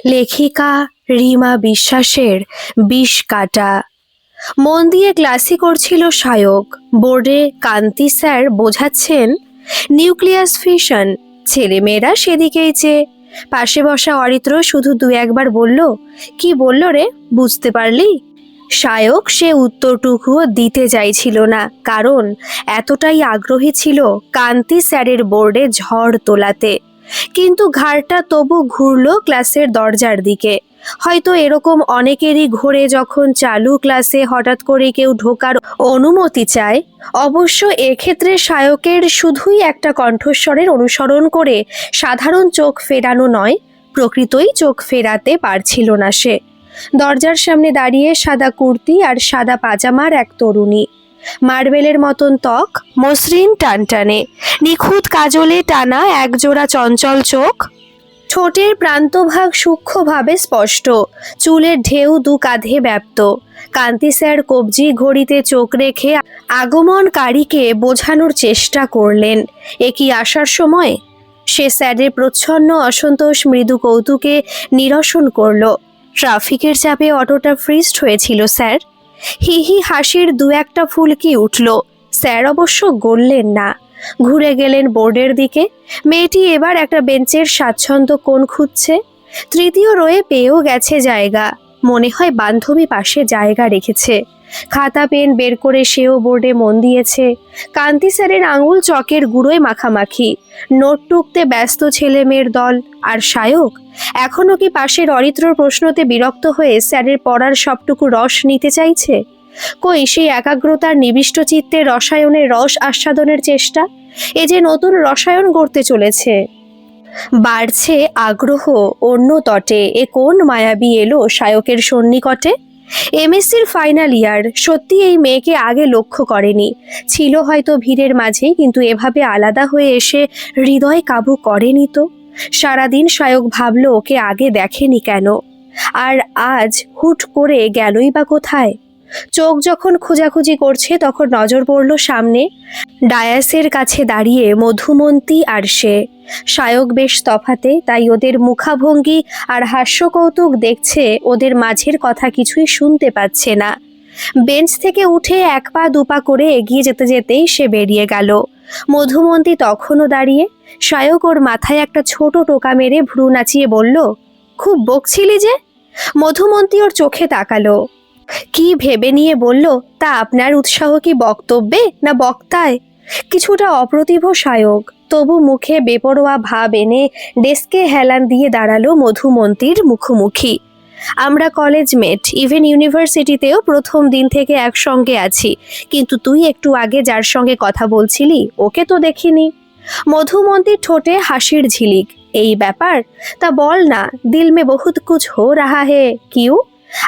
লেখিকা রিমা বিশ্বাসের বিষ কাটা। মন দিয়ে ক্লাসই করছিল সায়ক। বোর্ডে কান্তি স্যার বোঝাচ্ছেন, নিউক্লিয়াস ফিশন ছেলেমেয়েরা সেদিকেই চেয়ে। পাশে বসা অরিত্র শুধু দু একবার বলল, কি বলল রে, বুঝতে পারলি? সায়ক সে উত্তরটুকুও দিতে চাইছিল না, কারণ এতটাই আগ্রহী ছিল কান্তি স্যারের বোর্ডে ঝড় তোলাতে। কিন্তু ঘাড়টা তবু ঘুরল ক্লাসের দরজার দিকে। হয়তো এরকম অনেকেরই ঘোরে যখন চালু ক্লাসে হঠাৎ করে কেউ ঢোকার অনুমতি চায়, অবশ্য এক্ষেত্রে শায়কের শুধুই একটা কণ্ঠস্বরের অনুসরণ করে সাধারণ চোখ ফেরানো নয়, প্রকৃতই চোখ ফেরাতে পারছিল না সে। দরজার সামনে দাঁড়িয়ে সাদা কুর্তি আর সাদা পাজামার এক তরুণী। মার্বেলের মতন ত্বক, মসৃণ টানটানে, নিখুঁত কাজলে টানা একজোড়া চঞ্চল চোখ। ঠোঁটের প্রান্তভাগ সূক্ষ্মভাবে স্পষ্ট, চুলের ঢেউ দু কাঁধে ব্যাপ্ত। কান্তি স্যার কবজি ঘড়িতে চোখ রেখে আগমনকারীকে বোঝানোর চেষ্টা করলেন। এ কি আসার সময়? সে স্যারের প্রচ্ছন্ন অসন্তোষ মৃদু কৌতুকে নিরসন করল। ট্রাফিকের চাপে অটোটা ফ্রিজড হয়েছিল, স্যার। হি হি হাসির দু একটা ফুলকি উঠল। স্যার অবশ্য গড়লেন না। ঘুরে গেলেন বোর্ডের দিকে। মেয়েটি এবার একটা বেঞ্চের স্বাচ্ছন্দ্য কোন খুঁজছে। তৃতীয় রয়ে পেয়েও গেছে জায়গা। মনে হয় বান্ধবী পাশে জায়গা রেখেছে। খাতা, পেন বের করে সেও বোর্ডে মন দিয়েছে। কান্তি স্যারের আঙুল চকের গুঁড়োয় মাখামাখি। নোট টুকতে ব্যস্ত ছেলে মেয়ের দল। আর শায়ক এখনও কি পাশের অরিত্রর প্রশ্নতে বিরক্ত হয়ে স্যারের পড়ার সবটুকু রস নিতে চাইছে? কই, সেই একাগ্রতার নিবিষ্ট চিত্তে রসায়নের রস আস্বাদনের চেষ্টা? এ যে নতুন রসায়ন গড়তে চলেছে। বাড়ছে আগ্রহ অন্য তটে। এ কোন মায়াবী এলো শায়কের সন্নিকটে? এমএসসির ফাইনাল ইয়ার সত্যি এই মেয়েকে আগে লক্ষ্য করেনি। ছিল হয়তো ভিড়ের মাঝে, কিন্তু এভাবে আলাদা হয়ে এসে হৃদয় কাবু করেনি তো? সারাদিন সায়ক ভাবলো, ওকে আগে দেখেনি কেন? আর আজ হুট করে গেলই বা কোথায়? চোখ যখন খোঁজাখুঁজি করছে, তখন নজর পড়ল সামনে। ডায়াসের কাছে দাঁড়িয়ে মধুমন্তী আর সে। শায়ক বেশ তফাতে, তাই ওদের মুখাভঙ্গি আর হাস্যকৌতুক দেখছে ওদের মাঝের কথা কিছুই শুনতে পাচ্ছে না। বেঞ্চ থেকে উঠে এক পা দুপা করে এগিয়ে যেতে যেতেই সে বেরিয়ে গেল। মধুমন্তী তখনও দাঁড়িয়ে শায়ক ওর মাথায় একটা ছোট টোকা মেরে ভ্রু নাচিয়ে বলল, খুব বকছিলি যে? মধুমন্তী ওর চোখে তাকালো। কি ভেবে নিয়ে বলল? তা আপনার উৎসাহ কি বক্তব্যে না বক্তায়? কিছুটা অপ্রতিভ সায়ক, তবু মুখে বেপরোয়া ভাব এনে ডেস্কে হেলান দিয়ে দাঁড়াল মধুমন্তীর মুখোমুখি। আমরা কলেজ মেট, ইভেন ইউনিভার্সিটিতেও প্রথম দিন থেকে একসঙ্গে আছি। কিন্তু তুই একটু আগে যার সঙ্গে কথা বলছিলি, ওকে তো দেখিনি। মধুমন্তীর ঠোঁটে হাসির ঝিলিক, এই ব্যাপার? তা বল না, দিল মে বহুত কুছ হো রাহা হে, কিউ?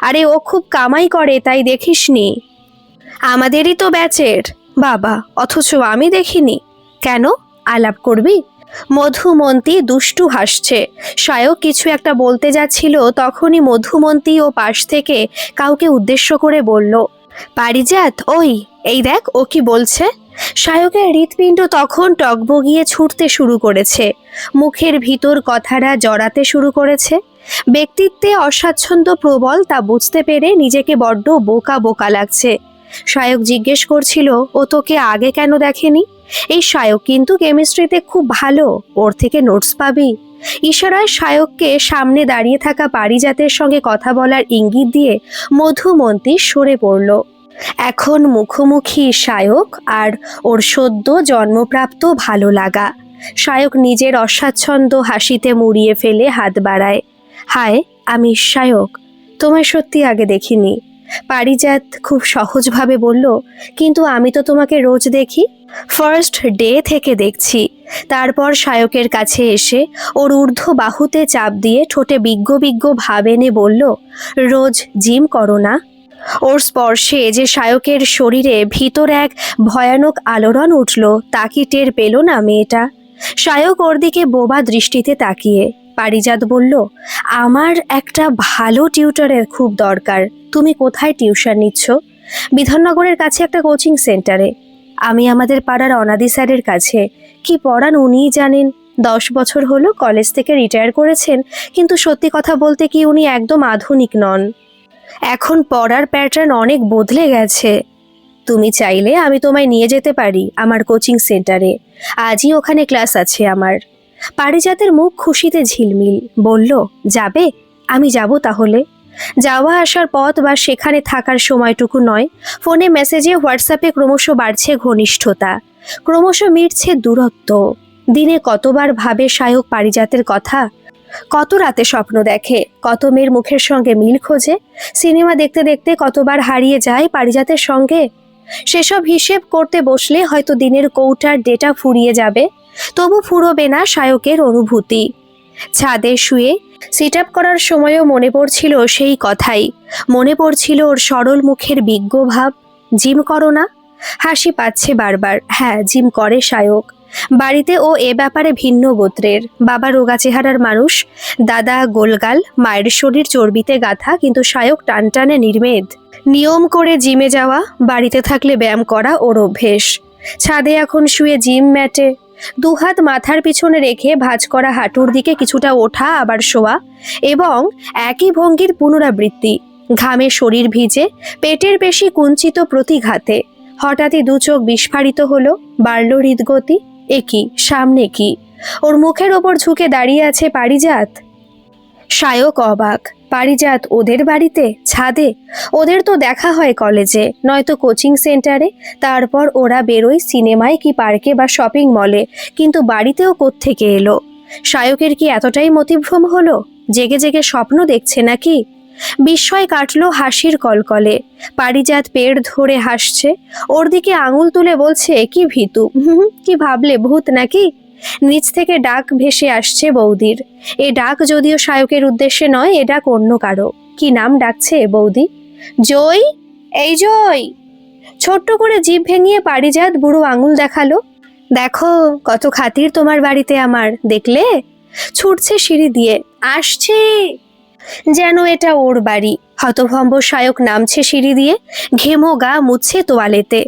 আরে ও খুব কামাই করে, তাই দেখিসনি। আমাদেরই তো ব্যাচের। বাবা, অথচ আমি দেখিনি। কেন? আলাপ করবি? মধুমন্তী দুষ্টু হাসছে। সায়ক কিছু একটা বলতে যাচ্ছিল, তখনই মধুমন্তী ও পাশ থেকে কাউকে উদ্দেশ্য করে বলল, পারিজাত, ওই, এই দেখ, ও কি বলছে? সায়কের হৃৎপিণ্ড তখন টকবগিয়ে ছুটতে শুরু করেছে। মুখের ভিতর কথাটা জড়াতে শুরু করেছে। ব্যক্তিত্বে অস্বাচ্ছন্দ্য প্রবল তা বুঝতে পেরে নিজেকে বড্ড বোকা বোকা লাগছে। শায়ক জিজ্ঞেস করছিল, ও তোকে আগে কেন দেখেনি? এই শায়ক কিন্তু কেমিস্ট্রিতে খুব ভালো, ওর থেকে নোটস পাবি। ইশারায় শায়ককে সামনে দাঁড়িয়ে থাকা পারিজাতের সঙ্গে কথা বলার ইঙ্গিত দিয়ে মধুমন্তী সরে পড়ল। এখন মুখোমুখি শায়ক আর ওর সদ্য জন্মপ্রাপ্ত ভালো লাগা। শায়ক নিজের অস্বাচ্ছন্দ্য হাসিতে মুড়িয়ে ফেলে হাত বাড়ায়। হায়, আমি শায়ক তোমায় সত্যি আগে দেখিনি। পারিজাত খুব সহজভাবে বলল, কিন্তু আমি তো তোমাকে রোজ দেখি। ফার্স্ট ডে থেকে দেখছি। তারপর শায়কের কাছে এসে ওর ঊর্ধ্ব বাহুতে চাপ দিয়ে ঠোঁটে বিজ্ঞ বিজ্ঞ ভাব এনে বলল, রোজ জিম করো না। ওর স্পর্শে যে শায়কের শরীরে ভিতর এক ভয়ানক আলোড়ন উঠল, তা কি টের পেল না মেয়েটা? শায়ক ওর দিকে বোবা দৃষ্টিতে তাকিয়ে। পারিজাত বলল, আমার একটা ভালো টিউটরের খুব দরকার। তুমি কোথায় টিউশন নিচ্ছ? বিধাননগরের কাছে একটা কোচিং সেন্টারে। আমি আমাদের পাড়ার অনাদি স্যারের কাছে, কি পড়ান উনিই জানেন। দশ বছর হলো কলেজ থেকে রিটায়ার করেছেন, কিন্তু সত্যি কথা বলতে কি উনি একদম আধুনিক নন। এখন পড়ার প্যাটার্ন অনেক বদলে গেছে। তুমি চাইলে আমি তোমায় নিয়ে যেতে পারি আমার কোচিং সেন্টারে। আজই ওখানে ক্লাস আছে আমার। পারিজাতের মুখ খুশিতে ঝিলমিল। বলল, যাবে? আমি যাব তাহলে? যাওয়া আসার পথ বা সেখানে থাকার সময়টুকু নয়, ফোনে মেসেজে হোয়াটসঅ্যাপে ক্রমশ বাড়ছে ঘনিষ্ঠতা। ক্রমশ মিটছে দূরত্ব। দিনে কতবার ভাবে সায়ক পারিজাতের কথা? কত রাতে স্বপ্ন দেখে? কত মেয়ের মুখের সঙ্গে মিল খোঁজে? সিনেমা দেখতে দেখতে কতবার হারিয়ে যায় পারিজাতের সঙ্গে? সেসব হিসেব করতে বসলে হয়তো দিনের কৌটার ডেটা ফুরিয়ে যাবে। তবু ফুরোবে না সায়কের অনুভূতি। ছাদে শুয়ে সিট আপ করার সময়ও মনে পড়ছিল সেই কথাই। মনে পড়ছিল ওর সরল মুখের বিজ্ঞ ভাব। জিম করো না। হাসি পাচ্ছে বারবার। হ্যাঁ জিম করে সায়ক। বাড়িতে ও এ ব্যাপারে ভিন্ন গোত্রের। বাবা রোগা চেহারার মানুষ। দাদা গোলগাল, মায়ের শরীর চর্বিতে গাথা, কিন্তু সায়ক টানটানে নির্মেদ। নিয়ম করে জিমে যাওয়া, বাড়িতে থাকলে ব্যায়াম করা ওর অভ্যেস। ছাদে এখন শুয়ে জিম ম্যাটে। দুহাত মাথার পিছনে রেখে ভাঁজ করা হাঁটুর দিকে কিছুটা ওঠা, আবার শোয়া এবং একই ভঙ্গির পুনরাবৃত্তি। ঘামে শরীর ভিজে, পেটের পেশি কুঞ্চিত প্রতিঘাতে। হঠাৎই দু চোখ বিস্ফারিত হলো, বাড়ল হৃদগতি। এ কি? সামনে কি? ওর মুখের ওপর ঝুঁকে দাঁড়িয়ে আছে পারিজাত? সায়ক অবাক। পারিজাত ওদের বাড়িতে? ছাদে? ওদের তো দেখা হয় কলেজে, নয়তো কোচিং সেন্টারে। তারপর ওরা বেরোয় সিনেমায় কি পার্কে বা শপিং মলে, কিন্তু বাড়িতেও কোত্থেকে এলো? সায়কের কি এতটাই মতিভ্রম হলো? জেগে জেগে স্বপ্ন দেখছে নাকি? বিস্ময় কাটলো হাসির কলকলে। পারিজাত পেট ধরে হাসছে। ওর দিকে আঙুল তুলে বলছে, কি ভীতু কি ভাবলে ভূত নাকি? নিচ থেকে ডাক ভেসে আসছে বৌদির। এ ডাক যদিও সায়কের উদ্দেশ্যে নয়, এ ডাক অন্য কারও। কি নাম ডাকছে বৌদি? জয়? এই জয়! ছোট্ট করে জিভ ভেঙিয়ে পারিজাত বুড়ো আঙুল দেখাল। দেখো, কত খাতির তোমার বাড়িতে আমার, দেখলে? ছুটছে সিঁড়ি দিয়ে। আসছে! যেন এটা ওর বাড়ি। হতভম্ব সায়ক নামছে সিঁড়ি দিয়ে, ঘেমো গা মুছছে তোয়ালেতে।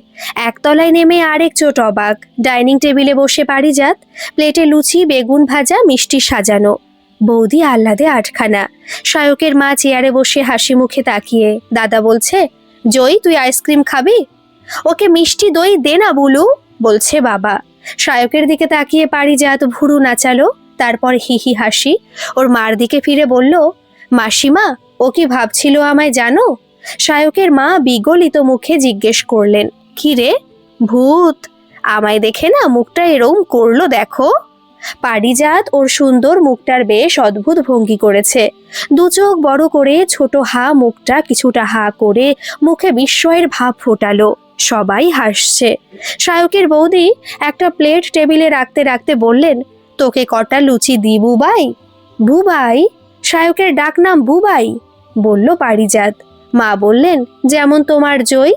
একতলায় নেমে আরেক চোট অবাক। ডাইনিং টেবিলে বসে পারিজাত, প্লেটে লুচি, বেগুন ভাজা, মিষ্টি সাজানো। বৌদি আহ্লাদে আটখানা। সায়কের মা চেয়ারে বসে হাসি মুখে তাকিয়ে, দাদা বলছে জয় তুই আইসক্রিম খাবি? ওকে মিষ্টি দই দে না, বুলু, বলছে বাবা। সায়কের দিকে তাকিয়ে পারিজাত ভুরু নাচালো, তারপর হিহি হাসি, ওর মার দিকে ফিরে বলল মাসিমা, ও কি ভাবছিল আমায় জানো? সায়কের মা বিগলিত মুখে জিজ্ঞেস করলেন কি রে ভূত! আমায় দেখে না মুখটা এরম করল দেখো? পারিজাত ওর সুন্দর মুখটার বেশ অদ্ভুত ভঙ্গি করেছে। দু চোখ বড় করে ছোট হা মুখটা কিছুটা হা করে মুখে বিস্ময়ের ভাব ফোটালো। সবাই হাসছে। সায়কের বৌদি একটা প্লেট টেবিলে রাখতে রাখতে বললেন, তোকে কটা লুচি দি বুবাই বুবাই সায়কের ডাক নাম বুবাই। বলল, পারিজাত। মা বললেন, যেমন তোমার জয়।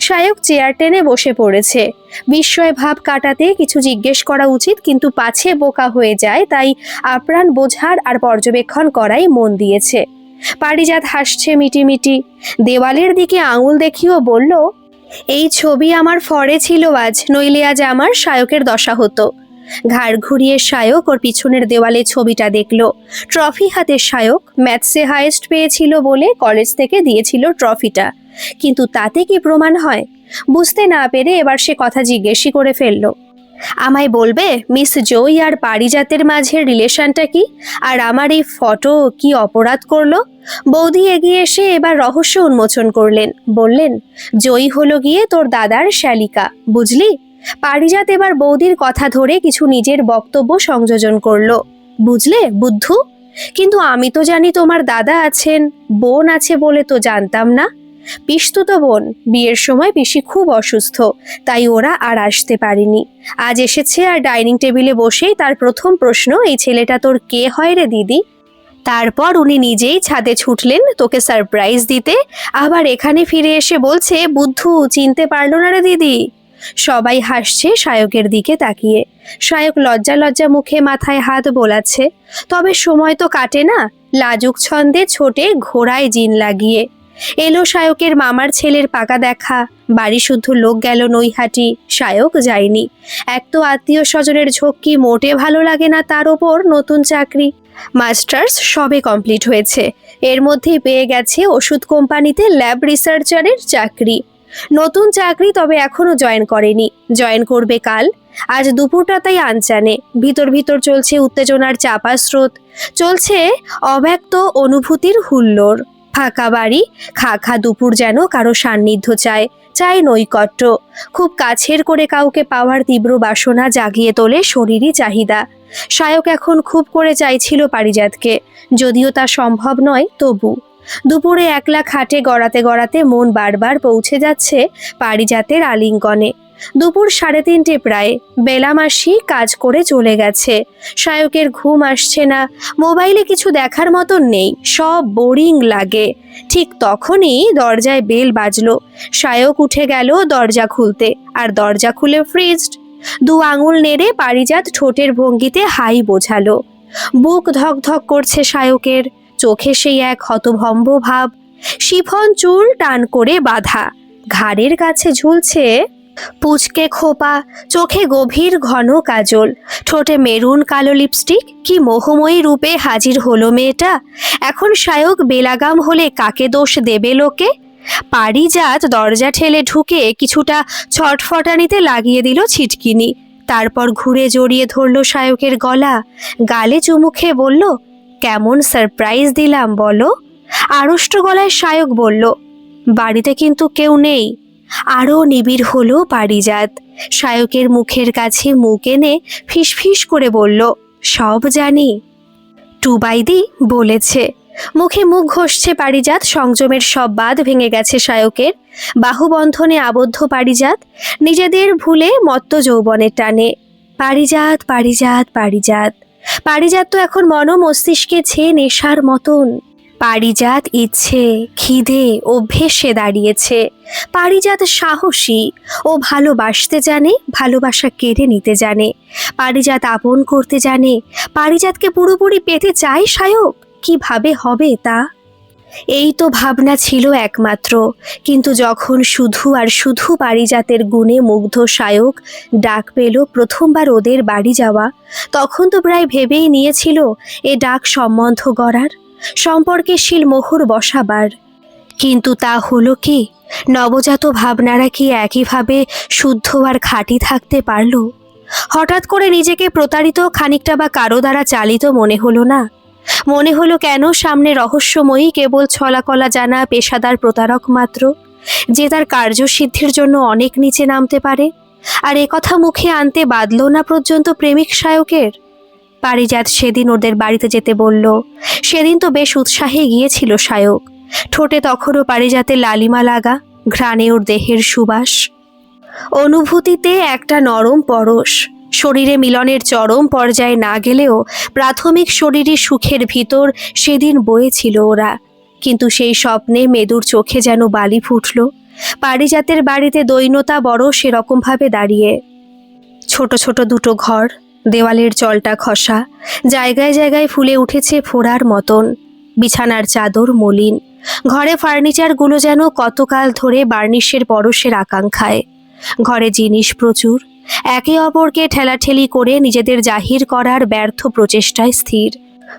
সায়ক চেয়ার টেনে বসে পড়েছে। বিস্ময় ভাব কাটাতে কিছু জিজ্ঞেস করা উচিত, কিন্তু পাছে বোকা হয়ে যায়, তাই আপ্রাণ বোঝার আর পর্যবেক্ষণ করাই মন দিয়েছে। পারিজাত হাসছে মিটিমিটি। দেওয়ালের দিকে আঙুল দেখিয়েও বলল, এই ছবি আমার ফরে ছিল আজ, নইলে আজ আমার সায়কের দশা হতো। ঘাড় ঘুরিয়ে সায়ক ওর পিছনের দেওয়ালে ছবিটা দেখল। ট্রফি হাতে সায়ক ম্যাথসে হাইয়েস্ট পেয়েছিল বলে কলেজ থেকে দিয়েছিল ট্রফিটা। কিন্তু তাতে কি প্রমাণ হয়? বুঝতে না পেরে এবার সে কথা জিজ্ঞেসই করে ফেলল। আমায় বলবে, মিস জয় আর পারিজাতের মাঝের রিলেশনটা কি? আর আমার এই ফটো কি অপরাধ করল? বৌদি এগিয়ে এসে এবার রহস্য উন্মোচন করলেন। বললেন জয়ী হলো গিয়ে তোর দাদার শ্যালিকা, বুঝলি? পারিজাত এবার বৌদির কথা ধরে কিছু নিজের বক্তব্য সংযোজন করল। বুঝলে, বুদ্ধু? কিন্তু আমি তো জানি তোমার দাদা আছেন, বোন আছে বলে তো জানতাম না। পিস্তুত বোন, বিয়ের সময় পিসি খুব অসুস্থ, তাই ওরা আর আসতে পারেনি। আজ এসেছে আর ডাইনিং টেবিলে বসেই তার প্রথম প্রশ্ন, এই ছেলেটা তোর কে হয় রে দিদি? তারপর উনি নিজেই ছাদে ছুটলেন তোকে সারপ্রাইজ দিতে। আবার এখানে ফিরে এসে বলছে, বুদ্ধু, চিনতে পারল না রে দিদি। সবাই হাসছে সায়কের দিকে তাকিয়ে। সায়ক লজ্জা লজ্জা মুখে মাথায় হাত বোলাচ্ছে। তবে সময় তো কাটে না, লাজুক ছন্দে ছোটে ঘোড়ায় জিন লাগিয়ে। এলো সায়কের মামার ছেলের পাকা দেখা, বাড়ি শুদ্ধ লোক গেল নৈহাটি, সায়ক যায়নি। এক তো আত্মীয় স্বজনের ঝক্কি মোটে ভালো লাগে না তার ওপর নতুন চাকরি। মাস্টার্স সবে কমপ্লিট হয়েছে, এর মধ্যেই পেয়ে গেছে ওষুধ কোম্পানিতে ল্যাব রিসার্চারের চাকরি। নতুন চাকরি তবে এখনও জয়েন করেনি। জয়েন করবে কাল। আজ দুপুরটা তাই আনচানে। ভিতর ভিতর চলছে উত্তেজনার চাপা স্রোত। চলছে অব্যক্ত অনুভূতির হুল্লোড়। ফাঁকা বাড়ি, খা খা দুপুর যেন কারও সান্নিধ্য চায় চায় নৈকট্য। খুব কাছের করে কাউকে পাওয়ার তীব্র বাসনা জাগিয়ে তোলে শরীরই চাহিদা। সায়ক এখন খুব করে চাইছিল পারিজাতকে। যদিও তা সম্ভব নয়, তবু দুপুরে একলা খাটে গড়াতে গড়াতে মন বারবার পৌঁছে যাচ্ছে পারিজাতের আলিঙ্গনে। দুপুর সাড়ে তিনটে প্রায়। বেলামাসি কাজ করে চলে গেছে। সায়কের ঘুম আসছে না। মোবাইলে কিছু দেখার মতন নেই। সব বোরিং লাগে। ঠিক তখনই দরজায় বেল বাজলো। সায়ক উঠে গেল দরজা খুলতে। আর দরজা খুলে ফ্রিজড। দু আঙুল নেড়ে পারিজাত ঠোঁটের ভঙ্গিতে হাই বোঝালো। বুক ধক ধক করছে সায়কের। চোখে সেই এক হতভম্ব ভাব। শিফন চুল টান করে বাঁধা। ঘাড়ের কাছে ঝুলছে পুচকে খোপা, চোখে গভীর ঘন কাজল। ঠোঁটে মেরুন কালো লিপস্টিক, কি মোহময়ী রূপে হাজির হলো মেয়েটা? এখন সায়ক বেলাগাম হলে কাকে দোষ দেবে লোকে? পারিজাত দরজা ঠেলে ঢুকে কিছুটা ছটফটানিতে লাগিয়ে দিল ছিটকিনি। তারপর ঘুরে জড়িয়ে ধরল সায়কের গলা। গালে চুমু খেয়ে বলল কেমন সারপ্রাইজ দিলাম বলো? আড়ষ্ট গলায় সায়ক বলল, বাড়িতে কিন্তু কেউ নেই। আরও নিবিড় হলো পারিজাত। সায়কের মুখের কাছে মুখ এনে ফিসফিস করে বলল, সব জানি। টুবাইদি বলেছে, মুখে মুখ ঘষছে পারিজাত, সংযমের সব বাঁধ ভেঙে গেছে সায়কের। বাহুবন্ধনে আবদ্ধ পারিজাত, নিজেদের ভুলে মত্ত যৌবনের টানে। পারিজাত পারিজাত পারিজাত। পারিজাত তো এখন মন মস্তিষ্কে ছে নেশার মতন। পারিজাত ইচ্ছে, খিদে, অভ্যেসে দাঁড়িয়েছে। পারিজাত সাহসী ও ভালোবাসতে জানে, ভালোবাসা কেড়ে নিতে জানে। পারিজাত আপন করতে জানে, পারিজাতকে পুরোপুরি পেতে চায় সায়ক। কীভাবে হবে তা? এই তো ভাবনা ছিল একমাত্র। কিন্তু যখন শুধু আর শুধু পারিজাতের গুণে মুগ্ধ সায়ক ডাক পেল প্রথমবার ওদের বাড়ি যাওয়া, তখন তো প্রায় ভেবেই নিয়েছিল এ ডাক সম্বন্ধ গড়ার সম্পর্কে শিল মোহর বসাবার। কিন্তু তা হলো কি? নবজাত ভাবনারা কি একইভাবে শুদ্ধ আর খাঁটি থাকতে পারল? হঠাৎ করে নিজেকে প্রতারিত খানিকটা বা কারও দ্বারা চালিত মনে হলো না? মনে হলো কেন সামনে রহস্যময়ী কেবল ছলাকলা জানা পেশাদার প্রতারক মাত্র? যে তার কার্যসিদ্ধির জন্য অনেক নিচে নামতে পারে? আর একথা মুখে আনতে বাদল না পর্যন্ত প্রেমিক সায়কের? পারিজাত সেদিন ওদের বাড়িতে যেতে বলল, সেদিন তো বেশ উৎসাহে গিয়েছিল সায়ক। ঠোঁটে তখনও পারিজাতে লালিমা লাগা, ঘ্রাণে ওর দেহের সুবাস। অনুভূতিতে একটা নরম পরশ। শরীরে মিলনের চরম পর্যায়ে না গেলেও প্রাথমিক শরীরী সুখের ভিতর সেদিন বয়েছিল ওরা। কিন্তু সেই স্বপ্নে মেদুর চোখে যেন বালি ফুটল। পারিজাতের বাড়িতে দৈনতা বড় সেরকমভাবে দাঁড়িয়ে। ছোট ছোট দুটো ঘর, দেওয়ালের জলটা খসা, জায়গায় জায়গায় ফুলে উঠেছে ফোড়ার মতন। বিছানার চাদর মলিন। ঘরে ফার্নিচারগুলো যেন কতকাল ধরে বার্নিশের পরশের আকাঙ্ক্ষায়। ঘরে জিনিস প্রচুর। একে অপরকে ঠেলাঠেলি করে নিজেদের জাহির করার ব্যর্থ প্রচেষ্টায় স্থির।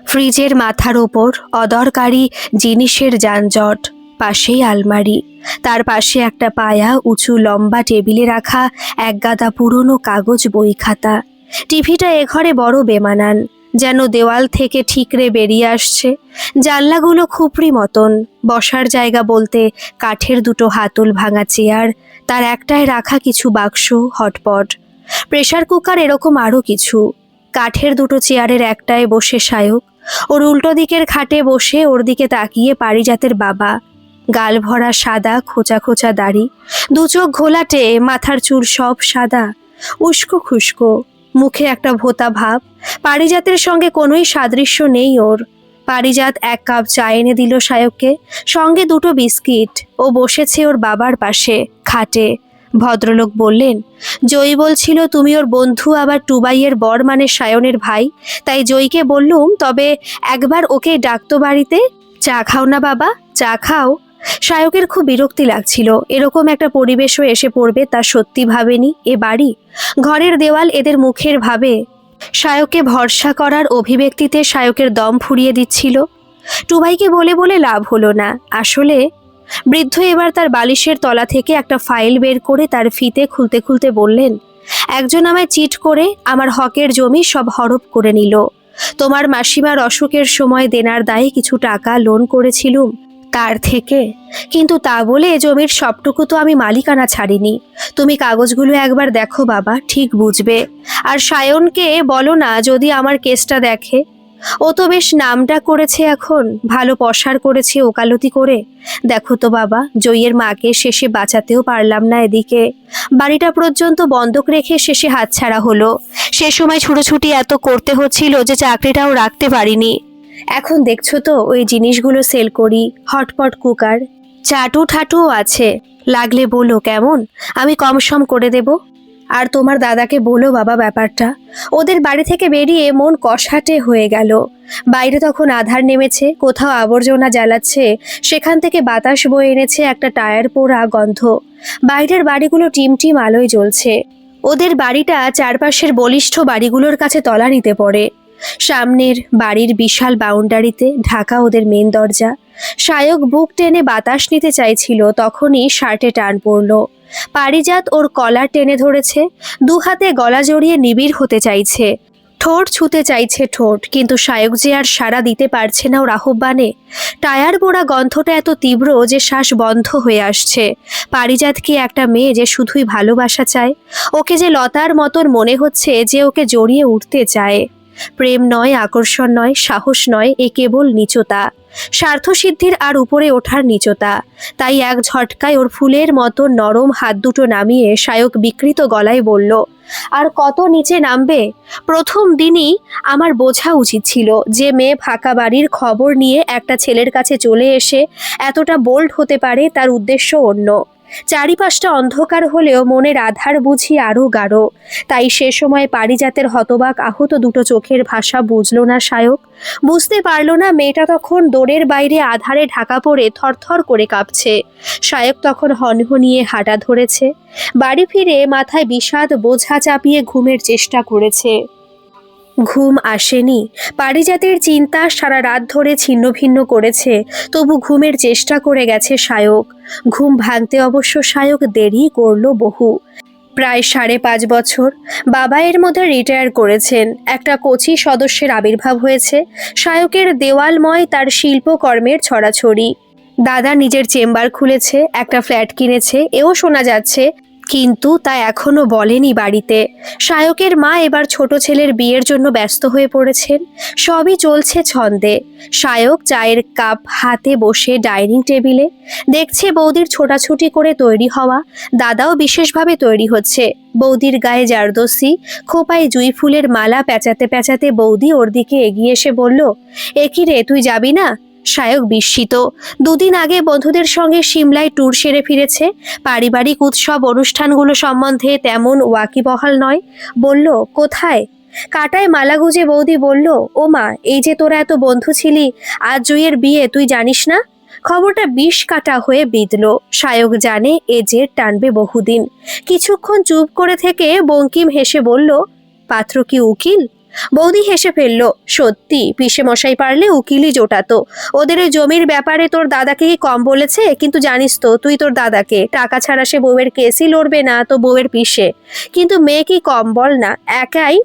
ফ্রিজের মাথার ওপর অদরকারি জিনিসের যানজট, পাশেই আলমারি। তার পাশে একটা পায়া উঁচু লম্বা টেবিলে রাখা একগাদা পুরনো কাগজ বই খাতা। টিভিটা এ ঘরে বড় বেমানান। যেন দেওয়াল থেকে ঠিকরে বেরিয়ে আসছে। জানলাগুলো খুপড়ি মতন। বসার জায়গা বলতে কাঠের দুটো হাতল ভাঙা চেয়ার, তার একটায় রাখা কিছু বাক্স, হটপট। প্রেসার কুকার এরকম আরও কিছু। কাঠের দুটো চেয়ারের একটায় বসে সায়ক। ওর উল্টো দিকের খাটে বসে ওর দিকে তাকিয়ে পারিজাতের বাবা। গাল ভরা সাদা খোঁচা খোঁচা দাড়ি। দু চোখ ঘোলাটে, মাথার চুল সব সাদা। উস্কো খুস্কো। মুখে একটা ভোতা ভাব। পারিজাতের সঙ্গে কোনোই সাদৃশ্য নেই ওর। পারিজাত এক কাপ চা এনে দিল সায়ককে। সঙ্গে দুটো বিস্কিট ও বসেছে ওর বাবার পাশে, খাটে। ভদ্রলোক বললেন, জয়ী বলছিল তুমি ওর বন্ধু, আবার টুবাইয়ের বর মানে সায়নের ভাই। তাই জয়ীকে বললুম, তবে একবার ওকে ডাকতো বাড়িতে। চা খাও না বাবা, চা খাও। সায়কের খুব বিরক্তি লাগছিল। এরকম একটা পরিবেশও এসে পড়বে তা সত্যি ভাবেনি? এ বাড়ি? ঘরের দেওয়াল এদের মুখের ভাবে। সায়ককে ভরসা করার অভিব্যক্তিতে সায়কের দম ফুরিয়ে দিচ্ছিল। টুবাইকে বলে বলে লাভ হলো না। আসলে বৃদ্ধ এবার তার বালিশের তলা থেকে একটা ফাইল বের করে তার ফিতে খুলতে খুলতে বললেন, একজন আমায় চিট করে আমার হকের জমি সব হরপ করে নিল। তোমার মাসিমার অসুখের সময় দেনার দায়ে কিছু টাকা লোন করেছিলুম। তার থেকে। কিন্তু তা বলে জমির সবটুকু তো আমি মালিকানা ছাড়িনি। তুমি কাগজগুলো একবার দেখো বাবা, ঠিক বুঝবে। আর সায়নকে বলো না যদি আমার কেসটা দেখে। ও তো বেশ নামটা করেছে এখন, ভালো পসার করেছে ওকালতি করে। দেখো তো বাবা জয়ের মাকে শেষে বাঁচাতেও পারলাম না এদিকে। বাড়িটা পর্যন্ত বন্ধক রেখে শেষে হাতছাড়া হলো। সে সময় ছুটোছুটি এত করতে হচ্ছিল যে চাকরিটাও রাখতে পারিনি। এখন দেখছ তো, ওই জিনিসগুলো সেল করি হটপট কুকার চাটু ঠাটুও আছে। লাগলে বলো কেমন? আমি কম সম করে দেব। আর তোমার দাদাকে বলো বাবা ব্যাপারটা। ওদের বাড়ি থেকে বেরিয়ে মন কষাটে হয়ে গেল। বাইরে তখন আধার নেমেছে, কোথাও আবর্জনা জ্বালাচ্ছে, সেখান থেকে বাতাস বয়ে এনেছে একটা টায়ার পোড়া গন্ধ। বাইরের বাড়িগুলো টিমটিম আলোয় জ্বলছে। ওদের বাড়িটা চারপাশের বলিষ্ঠ বাড়িগুলোর কাছে তলানিতে পড়ে। সামনের বাড়ির বিশাল বাউন্ডারিতে ঢাকা ওদের মেন দরজা। সায়ক বুক টেনে বাতাস নিতে চাইছিল, তখনই শার্টে টান পড়ল। পারিজাত ওর কলার টেনে ধরেছে, দু হাতে গলা জড়িয়ে নিবিড় হতে চাইছে। ঠোঁট ছুতে চাইছে ঠোঁট, কিন্তু সায়ক যে আর সাড়া দিতে পারছে না ওর আহ্বানে। টায়ার বোড়া গন্ধটা এত তীব্র যে শ্বাস বন্ধ হয়ে আসছে। পারিজাত কি একটা মেয়ে যে শুধুই ভালোবাসা চায়? ওকে যে লতার মতন মনে হচ্ছে যে ওকে জড়িয়ে উঠতে চায়। প্রেম নয়, আকর্ষণ নয়, সাহস নয়, এ কেবল নিচতা। স্বার্থসিদ্ধির আর উপরে ওঠার নিচতা। তাই এক ঝটকায় ওর ফুলের মতো নরম হাত দুটো নামিয়ে সায়ক বিকৃত গলায় বলল, আর কত নিচে নামবে? প্রথম দিনই আমার বোঝা উচিত ছিল যে মেয়ে ফাঁকা বাড়ির খবর নিয়ে একটা ছেলের কাছে চলে এসে এতটা বোল্ড হতে পারে, তার উদ্দেশ্য অন্য। চারিপাশটা অন্ধকার হলেও মনের আধার বুঝি আরও গাঢ়। তাই সে সময় পারিজাতের হতবাক আহত দুটো চোখের ভাষা বুঝলো না সায়ক। বুঝতে পারল না মেয়েটা তখন দোরের বাইরে আধারে ঢাকা পড়ে থরথর করে কাঁপছে। সায়ক তখন হনহনিয়ে হাঁটা ধরেছে। বাড়ি ফিরে মাথায় বিষাদ বোঝা চাপিয়ে ঘুমের চেষ্টা করেছে। ঘুম আসেনি। পারিজাতের চিন্তা সারা রাত ধরে ছিন্ন ভিন্ন করেছে। তবু ঘুমের চেষ্টা করে গেছে সায়ক ঘুম ভাঙতে অবশ্য সায়ক দেরি করল বহু। প্রায় সাড়ে পাঁচ বছর বাবা এর মধ্যে রিটায়ার করেছেন। একটা কোচি সদস্যের আবির্ভাব হয়েছে। সায়কের দেওয়ালময় তার শিল্পকর্মের ছড়াছড়ি। দাদা নিজের চেম্বার খুলেছে, একটা ফ্ল্যাট কিনেছে, এও শোনা যাচ্ছে কিন্তু তা এখনও বলেনি বাড়িতে। সায়কের মা এবার ছোট ছেলের বিয়ের জন্য ব্যস্ত হয়ে পড়েছেন। সবই চলছে ছন্দে। সায়ক চায়ের কাপ হাতে বসে ডাইনিং টেবিলে দেখছে বৌদির ছোটাছুটি করে তৈরি হওয়া। দাদাও বিশেষভাবে তৈরি হচ্ছে। বৌদির গায়ে জারদস্যি, খোপায় জুই ফুলের মালা পেঁচাতে পেঁচাতে বৌদি ওর দিকে এগিয়ে এসে বলল একই রে, তুই যাবি না? সায়ক বিস্মিত। দুদিন আগে বন্ধুদের সঙ্গে সিমলায় ট্যুর সেরে ফিরেছে। পারিবারিক উৎসব অনুষ্ঠানগুলো সম্বন্ধে তেমন ওয়াকিবহাল নয়। বলল, কোথায়? কাটায় মালা গুজে বৌদি বলল ও মা এই যে তোরা এত বন্ধু ছিলি, আজ জুইয়ের বিয়ে, তুই জানিস না? খবরটা বিষ কাটা হয়ে বিঁধল। সায়ক জানে, এ জের টানবে বহুদিন। কিছুক্ষণ চুপ করে থেকে বঙ্কিম হেসে বলল, পাত্র কি উকিল? বৌদি হেসে ফেলল, সত্যি পিসে মশাই পারলে উকিলি জোটাতো। ওদের জমির ব্যাপারে তোর দাদাকে কি কম বলেছে, কিন্তু জানিস তো, তুই তোর দাদাকে। টাকা ছাড়া সে বউয়ের কেসই লড়বে না, তো বউয়ের পিসে। কিন্তু মেয়ে কি কম বল না, একাই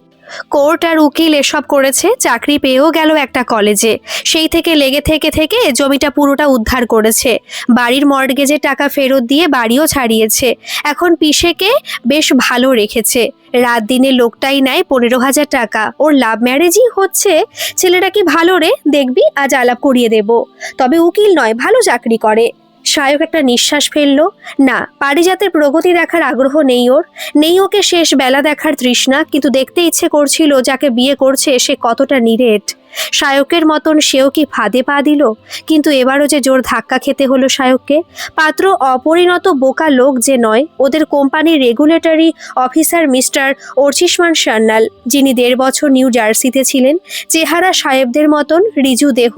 কোর্ট আর উকিল এসব করেছে, চাকরি পেয়েও গেল একটা কলেজে। সেই থেকে লেগে থেকে থেকে জমিটা পুরোটা উদ্ধার করেছে। বাড়ির মর্টগেজের টাকা ফেরত দিয়ে বাড়িও ছাড়িয়েছে। এখন পিসেকে বেশ ভালো রেখেছে। রাত দিনে লোকটাই নেয় পনেরো হাজার টাকা। ওর লাভ ম্যারেজই হচ্ছে, ছেলেটা কি ভালো রে? দেখবি, আজ আলাপ করিয়ে দেব। তবে উকিল নয়, ভালো চাকরি করে। সায়ক একটা নিঃশ্বাস ফেলল। না, পারিজাতের প্রগতি দেখার আগ্রহ নেই ওর। নেই ওকে শেষ বেলা দেখার তৃষ্ণা, কিন্তু দেখতে ইচ্ছে করছিল যাকে বিয়ে করছে সে কতটা নিরেট। সায়কের মতন সেও কি ফাঁদে পা দিল? কিন্তু এবারও যে জোর ধাক্কা খেতে হলো সায়ককে, পাত্র অপরিণত বোকা লোক যে নয়, ওদের কোম্পানির regulatory officer mister Archisman Sanyal, যিনি দেড় বছর নিউ জার্সিতে ছিলেন, চেহারা সাহেবদের মতন, রিজু দেহ,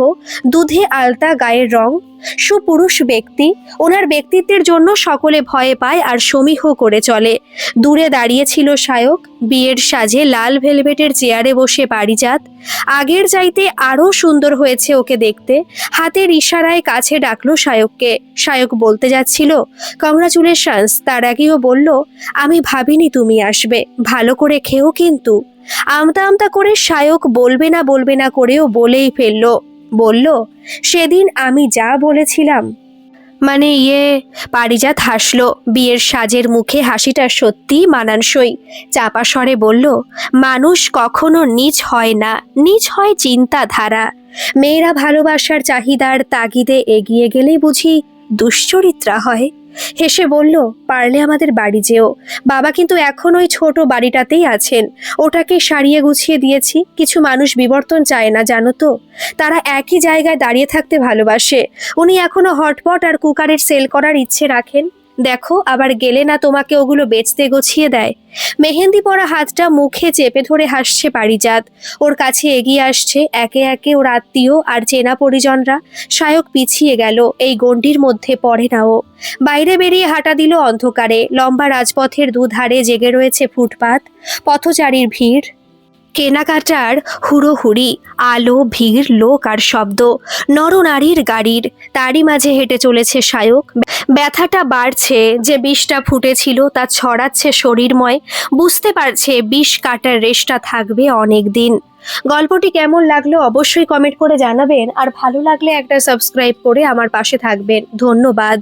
দুধে আলতা গায়ের রং, সুপুরুষ ব্যক্তি, ওনার ব্যক্তিত্বের জন্য সকলে ভয়ে পায় আর সমীহ করে চলে। দূরে দাঁড়িয়েছিল সায়ক, বিয়ের সাজে লাল ভেলভেটের চেয়ারে বসে পারিজাত আগের চাইতে আরও সুন্দর হয়েছে ওকে দেখতে। হাতের ইশারায় কাছে ডাকলো সায়ককে। সায়ক বলতে যাচ্ছিল, কংগ্রাচুলেশনস তার আগেও বলল, আমি ভাবিনি তুমি আসবে, ভালো করে খেও কিন্তু। আমতা আমতা করে সায়ক বলবে না বলবে না করেও বলেই ফেলল। বলল, সেদিন আমি যা বলেছিলাম মানে ইয়ে পারিজাত হাসল। বিয়ের সাজের মুখে হাসিটা সত্যি মানানসই। চাপা স্বরে বলল, মানুষ কখনো নিজ হয় না, নিজ হয় চিন্তাধারা। মেয়েরা ভালোবাসার চাহিদার তাগিদে এগিয়ে গেলে বুঝি দুশ্চরিত্রা হয়। হেসে বলল, পারলে আমাদের বাড়ি যেও। বাবা কিন্তু এখন ওই ছোট বাড়িটাতেই আছেন। ওটাকে সারিয়ে গুছিয়ে দিয়েছি। কিছু মানুষ বিবর্তন চায় না, জানো তো। তারা একই জায়গায় দাঁড়িয়ে থাকতে ভালোবাসে। উনি এখনও হটপট আর কুকারের সেল করার ইচ্ছে রাখেন। দেখো, আবার গেলে না তোমাকে ওগুলো বেচতে গছিয়ে দেয়। মেহেন্দি পরা হাতটা মুখে চেপে ধরে হাসছে পারিজাত। ওর কাছে এগিয়ে আসছে একে একে ওর আত্মীয় আর চেনা পরিজনরা। সায়ক পিছিয়ে গেল, এই গণ্ডির মধ্যে পড়ে না ও। বাইরে বেরিয়ে হাঁটা দিল অন্ধকারে। লম্বা রাজপথের দুধারে জেগে রয়েছে ফুটপাত। পথচারীর ভিড়। কেনাকাটার হুড়োহুড়ি, আলো, ভিড়, লোক আর শব্দ। নরনারীর গাড়ির, তারই মাঝে হেঁটে চলেছে সায়ক। ব্যথাটা বাড়ছে যে বিষটা ফুটেছিল তা ছড়াচ্ছে শরীরময়। বুঝতে পারছে বিষ কাটার রেশটা থাকবে অনেক দিন গল্পটি কেমন লাগল অবশ্যই কমেন্ট করে জানাবেন আর ভালো লাগলে একটা সাবস্ক্রাইব করে আমার পাশে থাকবেন। ধন্যবাদ।